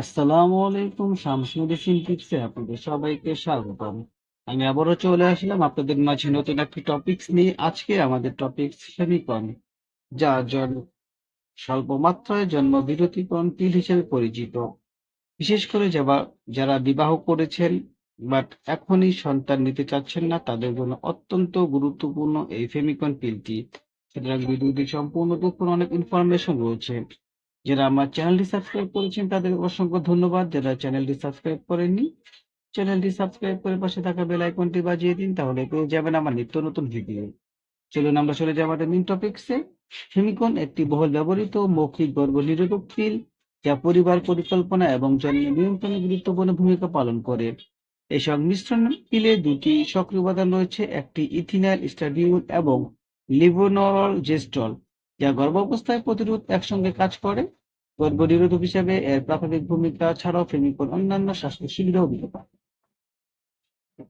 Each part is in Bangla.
আসসালামু আলাইকুম শামসুদ্দিন টিপসে আপনাদের সবাইকে স্বাগতম। আমি আবারও চলে আসলাম আপনাদের মাঝে নতুন একটি টপিকস নিয়ে। আজকে আমাদের টপিকস সেমিকন, যা জন স্বল্প মাত্রায় জন্ম বিরতিকরণ পিল হিসেবে পরিচিত। বিশেষ করে যারা যারা বিবাহ করেছেন বাট এখনই সন্তান নিতে চাচ্ছেন না, তাদের জন্য অত্যন্ত গুরুত্বপূর্ণ এই ফেমিকন পিলটি সুতরাং ভিডিওটি সম্পূর্ণ দেখুন, অনেক ইনফরমেশন রয়েছে। যারা আমার চ্যানেলটি সাবস্ক্রাইব করেছেন তাদের অসংখ্য ধন্যবাদ। যারা চ্যানেলটি সাবস্ক্রাইব করেননি, চ্যানেলটি সাবস্ক্রাইব করে পাশে থাকা বেল আইকনটি বাজিয়ে দিন, তাহলে পেয়ে যাবেন আমার নিত্য নতুন ভিডিও। চলুন আমরা চলে যাই আমাদের মেন টপিকসে ফেমিকন একটি বহুল ব্যবহৃত মৌখিক গর্ভ নিরোধক পিল যা পরিবার পরিকল্পনা এবং জন্ম নিয়ন্ত্রণে গুরুত্বপূর্ণ ভূমিকা পালন করে। এই সংমিশ্রণ পিলে দুটি সক্রিয় উপাদান রয়েছে, একটি ইথিনাইল স্টাডিউল এবং লিবোনরল জেস্টল যা গর্ভাবস্থায় প্রতিরোধ একসঙ্গে কাজ করে। গর্ভনিরোধক এর প্রাথমিক ভূমিকা ছাড়াও ফেমিকন অন্যান্য স্বাস্থ্য দিতে পারে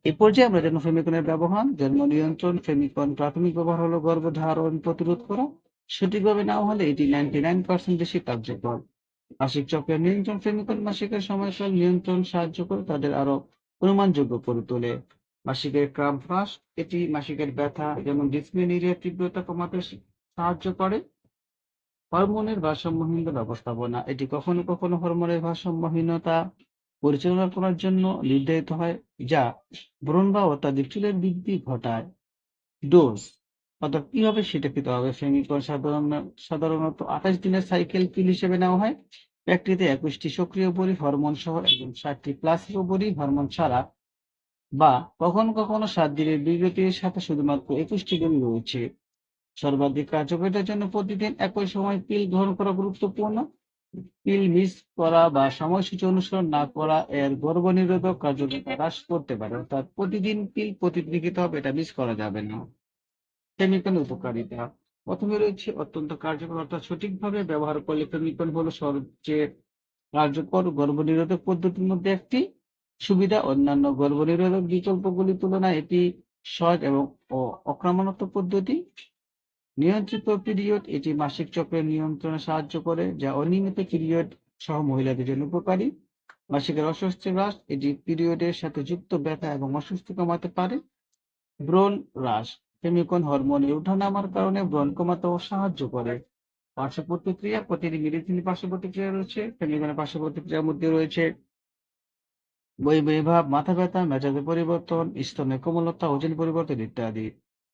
এই পর্যায়ে আমরা ফেমিকনের ব্যবহার জন্ম নিয়ন্ত্রণ ফেমিকন প্রাথমিক ব্যবহার হলো গর্ভধারণ প্রতিরোধ করা। সঠিকভাবে নেওয়া হলে এটি নাইনটি নাইন পার্সেন্ট বেশি কার্যকর। মাসিক চক্রের নিয়ন্ত্রণ ফেমিকন মাসিকের সময়কাল নিয়ন্ত্রণ সাহায্য করে তাদের আরও অনুমানযোগ্য করে তোলে। মাসিকের ক্রাম এটি মাসিকের ব্যথা যেমন ডিসমেনিরিয়া তীব্রতা কমাতে সাহায্য করে। হরমোনের ভারসাম্যহীনতা ব্যবস্থাপনা, এটি কখনো কখনো হরমোনের ভারসাম্যহীনতা পরিচালনা করার জন্য নির্ধারিত হয়, যা ব্রণ বা অত্যাধিক চুলের বৃদ্ধি ঘটায়। ডোজ, অর্থাৎ কি হবে সেটা খেতে হবে? ফেমিকন সাধারণ সাধারণত আঠাশ দিনের সাইকেল পিল হিসেবে নেওয়া হয়। প্যাকটিতে একুশটি সক্রিয় বড়ি, হরমোন সহ এবং ষাটটি প্লাসিবো বড়ি, হরমোন ছাড়া বা কখনো কখনো সাত দিনের বিরতির সাথে শুধুমাত্র একুশটি বড়ি রয়েছে। সর্বাধিক কার্যকারিতার জন্য প্রতিদিন একই সময় পিল গ্রহণ করা গুরুত্বপূর্ণ। পিল মিস করা বা সময়সূচি অনুসরণ না করা এর গর্ভনিরোধক কার্যকারিতা হ্রাস করতে পারে। অর্থাৎ প্রতিদিন পিল প্রতিদিন খেতে হবে, এটা মিস করা যাবে না। ফেমিকন উপকারিতা। প্রথমে রয়েছে অত্যন্ত কার্যকর, অর্থাৎ সঠিকভাবে ব্যবহার করলে ফেমিকন হলো সবচেয়ে কার্যকর গর্ভনিরোধক পদ্ধতির মধ্যে একটি। সুবিধা, অন্যান্য গর্ভনিরোধক বিকল্পগুলির তুলনায় এটি সহজ এবং অ- আক্রমণাত্মক পদ্ধতি। নিয়ন্ত্রিত পিরিয়ড এটি মাসিক চক্রের নিয়ন্ত্রণে সাহায্য করে, যা অনিয়মিত পিরিয়ড সহ মহিলাদের জন্য উপকারী। মাসিকের অস্বস্তি হ্রাস এটি পিরিয়ডের সাথে যুক্ত ব্যথা এবং অস্বস্তি কমাতে পারে। ব্রণ হ্রাস, ফেমিকন হরমোনের ওঠানামার কারণে ব্রণ কমাতেও সাহায্য করে। পার্শ্ব প্রতিক্রিয়া, প্রতিটি মেডিসিন পার্শ্ব প্রতিক্রিয়া রয়েছে, ফেমিকনের পার্শ্ব প্রতিক্রিয়ার মধ্যে রয়েছে বই বই ভাব, মাথা ব্যথা, মেজাজের পরিবর্তন স্তনের কোমলতা ওজন পরিবর্তন ইত্যাদি।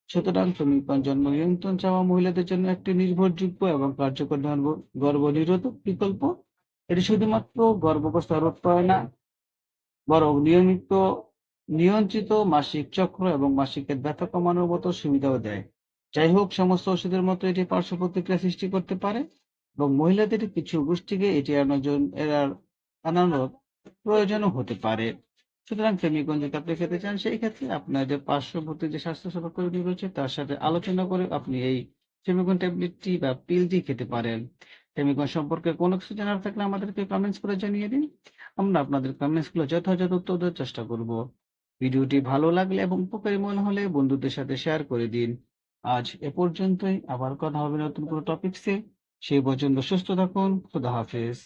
সুতরাং ফেমিকন জন্ম নিয়ন্ত্রণ চাওয়া মহিলাদের জন্য একটি নির্ভরযোগ্য এবং কার্যকর গর্ভ- গর্ভনিরোধক বিকল্প। এটি শুধুমাত্র গর্ভাবস্থা রোধ করে না, বরং নিয়মিত, নিয়ন্ত্রিত মাসিক চক্র এবং মাসিকের ব্যথা কমানোর মতো সুবিধাও দেয়। যাই হোক, সমস্ত ওষুধের মতো এটি পার্শ্ব প্রতিক্রিয়া সৃষ্টি করতে পারে এবং মহিলাদের কিছু গোষ্ঠীকে এটি এড়ানোর প্রয়োজনও হতে পারে। সুতরাং ফেমিকন যদি আপনি খেতে চান, সেই ক্ষেত্রে আপনার যে পার্শ্ববর্তী যে স্বাস্থ্যসেবা কর্মী রয়েছে, তার সাথে আলোচনা করে আপনি এই ফেমিকন ট্যাবলেটটি বা পিলটি খেতে পারেন। ফেমিকন সম্পর্কে কোনো কিছু জানার থাকলে আমাদেরকে কমেন্টস করে জানিয়ে দিন। আমরা আপনাদের কমেন্টসগুলো যথাযথ উত্তর দেওয়ার চেষ্টা করব। ভিডিওটি ভালো লাগলে এবং উপকারী মনে হলে বন্ধুদের সাথে শেয়ার করে দিন। আজ এ পর্যন্তই। আবার কথা হবে নতুন কোনো টপিকসে সেই পর্যন্ত সুস্থ থাকুন। খুদা হাফেজ।